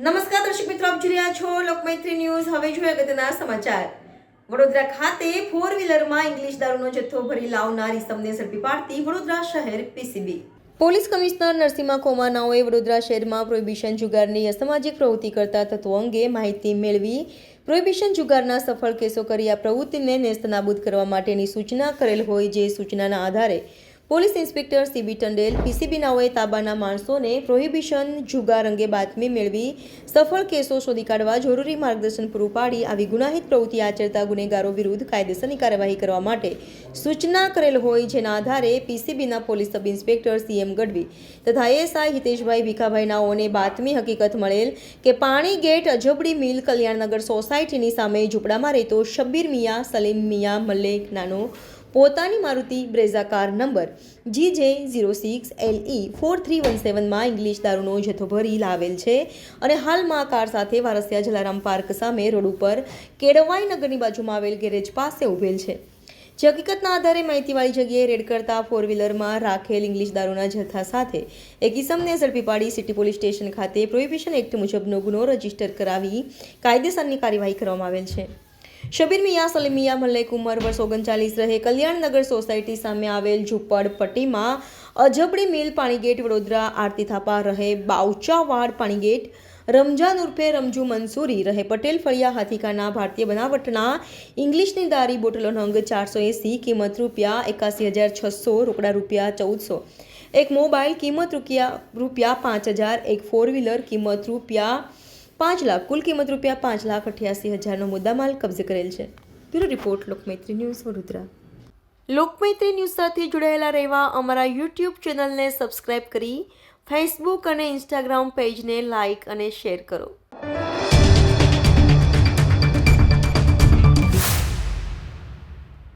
નમસ્કાર દર્શક મિત્રો, આપ જોઈ રહ્યા છો લોકમૈત્રી ન્યૂઝ. હવે જોઈએ અગત્યના સમાચાર. વડોદરા ખાતે ફોર વ્હીલરમાં ઇંગ્લિશ દારૂનો જથ્થો ભરી લાવનાર ઇસમને ઝડપી પાડતી વડોદરા શહેર પીસીબી પોલીસ કમિશનર નરસિંહા કોમાનાઓએ વડોદરા શહેરમાં પ્રોહિબિશન જુગારની અસામાજિક પ્રવૃત્તિ કરતા તત્વો અંગે માહિતી મેળવી પ્રોહિબિશન જુગારના સફળ કેસો કરી આ પ્રવૃત્તિને નેસ્તનાબૂદ કરવા માટેની સૂચના કરેલ હોય જે સૂચનાના આધારે police inspector CB Tandel PCB નાઓએ તાબાના માણસોને પ્રોહિબિશન જુગાર અંગે બાતમી મેળવી સફળ કેસો શોધી કાઢવા જરૂરી માર્ગદર્શન પૂરું પાડી આવી ગુનાહિત પ્રવૃત્તિ આચરતા ગુનેગારો વિરુદ્ધ કાયદેસરની કાર્યવાહી કરવા માટે સૂચના કરેલ હોય જેના આધારે પીસીબીના police sub inspector CM Gadhvi તથા એએસઆઈ હિતેશભાઈ ભીખાભાઈ નાઓને બાતમી હકીકત મળેલ કે પાણી ગેટ અજબડી મિલ કલ્યાણનગર સોસાયટીની સામે ઝૂંપડામાં રહેતો શબ્બીર મિયા, સલીમ મિયા મલ્લેક નાનો પોતાની Maruti Brezza car number G J zero six L E four three one સેવનમાં English દારૂનો જથ્થો ભરી લાવેલ છે અને હાલમાં કાર સાથે વારસિયા જલારામ પાર્ક સામે રોડ ઉપર કેળવાઈ નગરની બાજુમાં આવેલ ગેરેજ પાસે ઉભેલ છે. જે હકીકતના આધારે માહિતીવાળી જગ્યાએ રેડ કરતા ફોર વ્હીલરમાં રાખેલ ઇંગ્લિશ દારૂના જથ્થા સાથે એક ઇસમને ઝડપી પાડી સિટી પોલીસ સ્ટેશન ખાતે પ્રોહિબિશન એક્ટ મુજબનો ગુનો રજિસ્ટર કરાવી કાયદેસરની કાર્યવાહી કરવામાં આવેલ છે. શબીર મિયા સલીમિયા મલેક ઉંમર, વર્ષ ઓગણચાલીસ રહે. કલ્યાણનગર સોસાયટી સામે આવેલ ઝૂંપડપટ્ટીમાં અજબડી મિલ પાણીગેટ વડોદરા આરતી થાપા રહે. બાઉચાવાડ પાણીગેટ રમજાન ઉર્ફે રમજુ મંસૂરી રહે. પટેલ ફળિયા હાથીકાના ભારતીય બનાવટના ઇંગ્લિશની દારી બોટલો નંગ ચારસો એંસી, કિંમત રૂપિયા એકાસી હજાર છસો, રોકડા રૂપિયા ચૌદસો. એક મોબાઈલ, કિંમત રૂપિયા રૂપિયા પાંચ હજાર. એક ફોર વ્હીલર, કિંમત રૂપિયા પાંચ લાખ, કુલ કિંમત રૂપિયા પાંચ લાખ અઠ્યાસી હજારનો મુદ્દામાલ કબજે કરેલ છે. Bureau report, Lokmaitri news Vadodara. Lokmaitri news સાથે જોડાયેલા રહેવા અમારા યુટ્યુબ ચેનલને સબસ્ક્રાઇબ કરી, ફેસબુક અને ઇન્સ્ટાગ્રામ પેજને લાઇક અને શેર કરો.